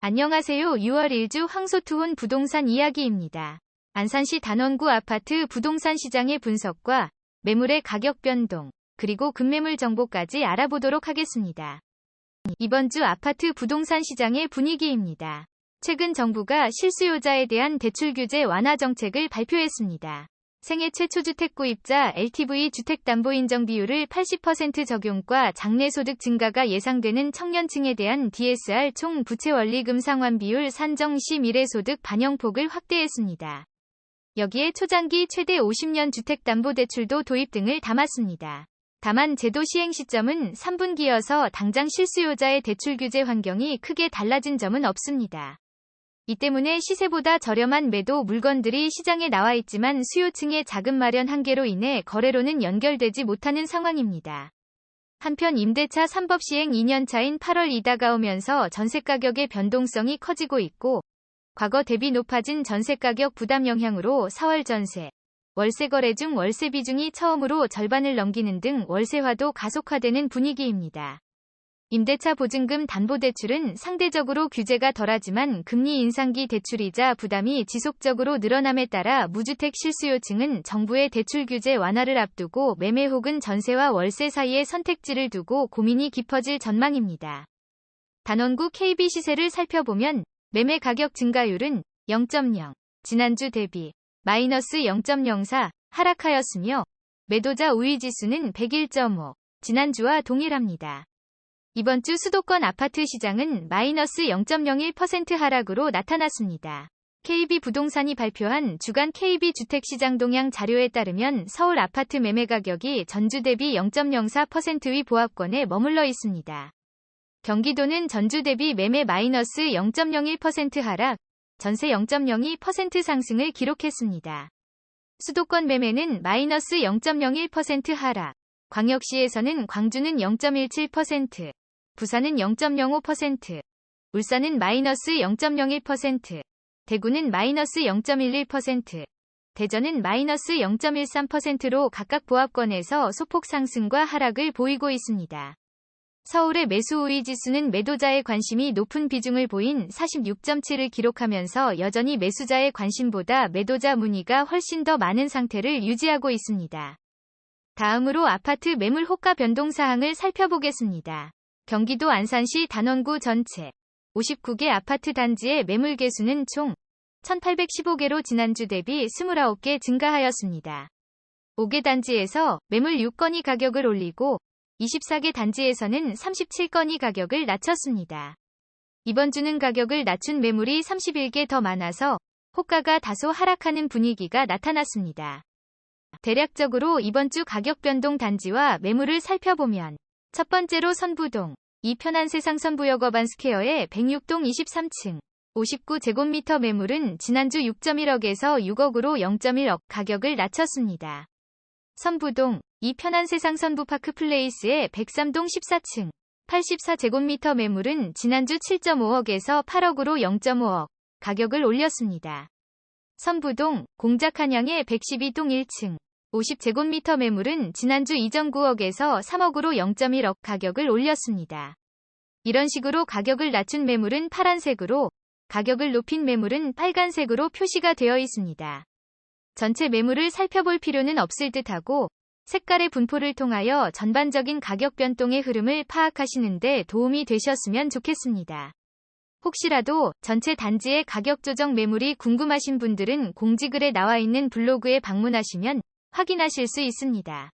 안녕하세요. 6월 1주 황소투혼 부동산 이야기입니다. 안산시 단원구 아파트 부동산 시장의 분석과 매물의 가격 변동, 그리고 급매물 정보까지 알아보도록 하겠습니다. 이번 주 아파트 부동산 시장의 분위기입니다. 최근 정부가 실수요자에 대한 대출 규제 완화 정책을 발표했습니다. 생애 최초 주택 구입자 LTV 주택담보인정 비율을 80% 적용과 장래소득 증가가 예상되는 청년층에 대한 DSR 총 부채 원리금 상환 비율 산정 시 미래소득 반영폭을 확대했습니다. 여기에 초장기 최대 50년 주택담보대출도 도입 등을 담았습니다. 다만 제도 시행 시점은 3분기여서 당장 실수요자의 대출 규제 환경이 크게 달라진 점은 없습니다. 이 때문에 시세보다 저렴한 매도 물건들이 시장에 나와 있지만 수요층의 자금 마련 한계로 인해 거래로는 연결되지 못하는 상황입니다. 한편 임대차 3법 시행 2년차인 8월 이 다가오면서 전세 가격의 변동성이 커지고 있고 과거 대비 높아진 전세 가격 부담 영향으로 4월 전세, 월세 거래 중 월세 비중이 처음으로 절반을 넘기는 등 월세화도 가속화되는 분위기입니다. 임대차 보증금 담보대출은 상대적으로 규제가 덜하지만 금리 인상기 대출이자 부담이 지속적으로 늘어남에 따라 무주택 실수요층은 정부의 대출 규제 완화를 앞두고 매매 혹은 전세와 월세 사이의 선택지를 두고 고민이 깊어질 전망입니다. 단원구 KB 시세를 살펴보면 매매 가격 증가율은 0.0, 지난주 대비 마이너스 0.04 하락하였으며 매도자 우위 지수는 101.5, 지난주와 동일합니다. 이번 주 수도권 아파트 시장은 마이너스 0.01% 하락으로 나타났습니다. KB 부동산이 발표한 주간 KB 주택시장 동향 자료에 따르면 서울 아파트 매매 가격이 전주 대비 0.04%의 보합권에 머물러 있습니다. 경기도는 전주 대비 매매 마이너스 0.01% 하락, 전세 0.02% 상승을 기록했습니다. 수도권 매매는 마이너스 0.01% 하락, 광역시에서는 광주는 0.17%, 부산은 0.05%, 울산은 마이너스 0.01%, 대구는 마이너스 0.11%, 대전은 마이너스 0.13%로 각각 보합권에서 소폭 상승과 하락을 보이고 있습니다. 서울의 매수 우위 지수는 매도자의 관심이 높은 비중을 보인 46.7을 기록하면서 여전히 매수자의 관심보다 매도자 문의가 훨씬 더 많은 상태를 유지하고 있습니다. 다음으로 아파트 매물 호가 변동 사항을 살펴보겠습니다. 경기도 안산시 단원구 전체 59개 아파트 단지의 매물 개수는 총 1815개로 지난주 대비 29개 증가하였습니다. 5개 단지에서 매물 6건이 가격을 올리고 24개 단지에서는 37건이 가격을 낮췄습니다. 이번 주는 가격을 낮춘 매물이 31개 더 많아서 호가가 다소 하락하는 분위기가 나타났습니다. 대략적으로 이번 주 가격 변동 단지와 매물을 살펴보면 첫 번째로 선부동, 이 편한 세상 선부역업 안스퀘어의 106동 23층, 59제곱미터 매물은 지난주 6.1억에서 6억으로 0.1억 가격을 낮췄습니다. 선부동, 이 편한 세상 선부파크 플레이스의 103동 14층, 84제곱미터 매물은 지난주 7.5억에서 8억으로 0.5억 가격을 올렸습니다. 선부동, 공작한양의 112동 1층, 50제곱미터 매물은 지난주 2.9억에서 3억으로 0.1억 가격을 올렸습니다. 이런 식으로 가격을 낮춘 매물은 파란색으로, 가격을 높인 매물은 빨간색으로 표시가 되어 있습니다. 전체 매물을 살펴볼 필요는 없을 듯하고 색깔의 분포를 통하여 전반적인 가격 변동의 흐름을 파악하시는데 도움이 되셨으면 좋겠습니다. 혹시라도 전체 단지의 가격 조정 매물이 궁금하신 분들은 공지글에 나와 있는 블로그에 방문하시면 확인하실 수 있습니다.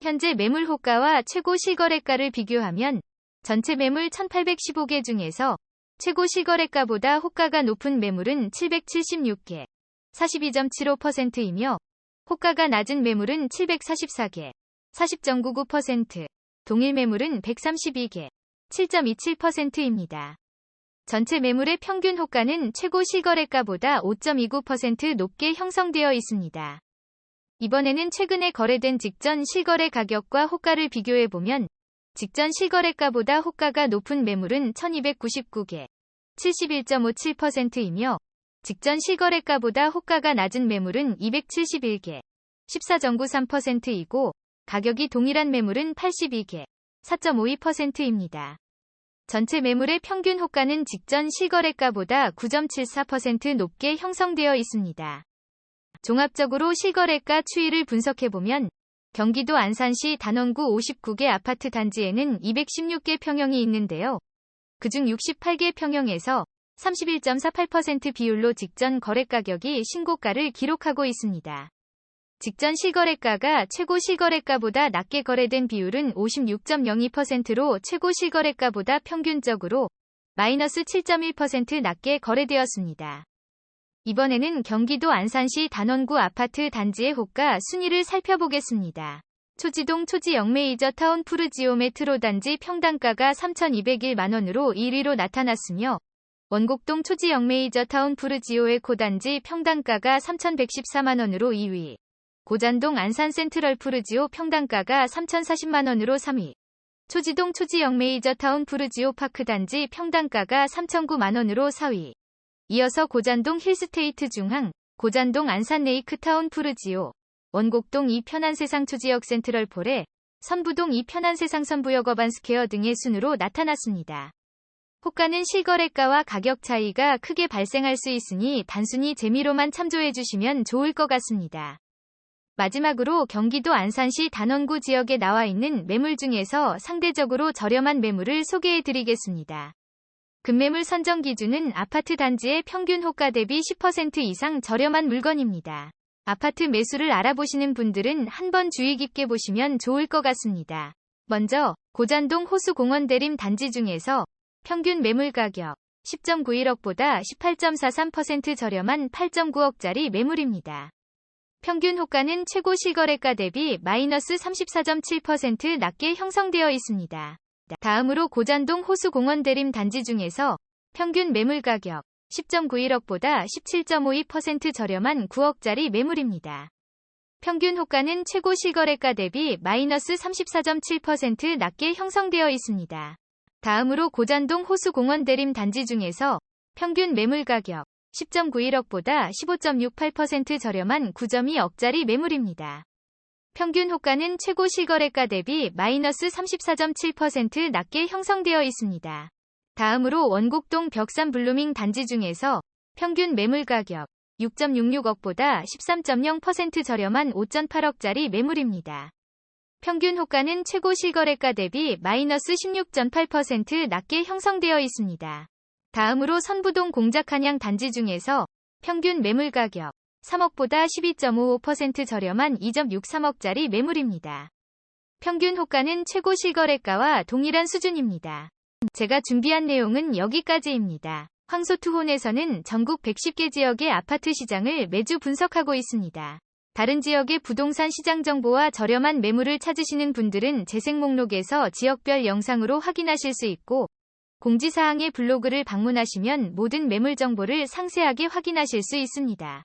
현재 매물 호가와 최고 실거래가를 비교하면 전체 매물 1815개 중에서 최고 실거래가보다 호가가 높은 매물은 776개, 42.75%이며 호가가 낮은 매물은 744개, 40.99%, 동일 매물은 132개, 7.27%입니다. 전체 매물의 평균 호가는 최고 실거래가보다 5.29% 높게 형성되어 있습니다. 이번에는 최근에 거래된 직전 실거래 가격과 호가를 비교해보면 직전 실거래가보다 호가가 높은 매물은 1299개, 71.57%이며 직전 실거래가보다 호가가 낮은 매물은 271개, 14.93%이고 가격이 동일한 매물은 82개, 4.52%입니다. 전체 매물의 평균 호가는 직전 실거래가보다 9.74% 높게 형성되어 있습니다. 종합적으로 실거래가 추이를 분석해보면 경기도 안산시 단원구 59개 아파트 단지에는 216개 평형이 있는데요. 그중 68개 평형에서 31.48% 비율로 직전 거래 가격이 신고가를 기록하고 있습니다. 직전 실거래가가 최고 실거래가보다 낮게 거래된 비율은 56.02%로 최고 실거래가보다 평균적으로 마이너스 7.1% 낮게 거래되었습니다. 이번에는 경기도 안산시 단원구 아파트 단지의 호가 순위를 살펴보겠습니다. 초지동 초지 영메이저 타운 푸르지오 메트로 단지 평당가가 3,201만원으로 1위로 나타났으며 원곡동 초지 영메이저 타운 푸르지오의 코단지 평당가가 3,114만원으로 2위, 고잔동 안산 센트럴 푸르지오 평당가가 3,040만원으로 3위, 초지동 초지 영메이저 타운 푸르지오 파크 단지 평당가가 3,009만원으로 4위, 이어서 고잔동 힐스테이트 중항, 고잔동 안산 레이크타운 푸르지오, 원곡동 이 편한 세상 초지역 센트럴 폴에, 선부동 이 편한 세상 선부역 어반스케어 등의 순으로 나타났습니다. 호가는 실거래가와 가격 차이가 크게 발생할 수 있으니 단순히 재미로만 참조해 주시면 좋을 것 같습니다. 마지막으로 경기도 안산시 단원구 지역에 나와 있는 매물 중에서 상대적으로 저렴한 매물을 소개해 드리겠습니다. 급매물 선정 기준은 아파트 단지의 평균 호가 대비 10% 이상 저렴한 물건입니다. 아파트 매수를 알아보시는 분들은 한번 주의 깊게 보시면 좋을 것 같습니다. 먼저 고잔동 호수공원 대림 단지 중에서 평균 매물 가격 10.91억보다 18.43% 저렴한 8.9억짜리 매물입니다. 평균 호가는 최고 실거래가 대비 마이너스 34.7% 낮게 형성되어 있습니 다. 다음으로 고잔동 호수공원 대림 단지 중에서 평균 매물 가격 10.91억보다 17.52% 저렴한 9억짜리 매물입니다. 평균 호가는 최고 실거래가 대비 마이너스 34.7% 낮게 형성되어 있습니다. 다음으로 고잔동 호수공원 대림 단지 중에서 평균 매물 가격 10.91억보다 15.68% 저렴한 9.2억짜리 매물입니다. 평균 호가는 최고 실거래가 대비 마이너스 34.7% 낮게 형성되어 있습니다. 다음으로 원곡동 벽산 블루밍 단지 중에서 평균 매물 가격 6.66억보다 13.0% 저렴한 5.8억짜리 매물입니다. 평균 호가는 최고 실거래가 대비 마이너스 16.8% 낮게 형성되어 있습니다. 다음으로 선부동 공작한양 단지 중에서 평균 매물 가격 3억보다 12.55% 저렴한 2.63억짜리 매물입니다. 평균 호가는 최고 실거래가와 동일한 수준입니다. 제가 준비한 내용은 여기까지입니다. 황소투혼에서는 전국 110개 지역의 아파트 시장을 매주 분석하고 있습니다. 다른 지역의 부동산 시장 정보와 저렴한 매물을 찾으시는 분들은 재생 목록에서 지역별 영상으로 확인하실 수 있고 공지사항의 블로그를 방문하시면 모든 매물 정보를 상세하게 확인하실 수 있습니다.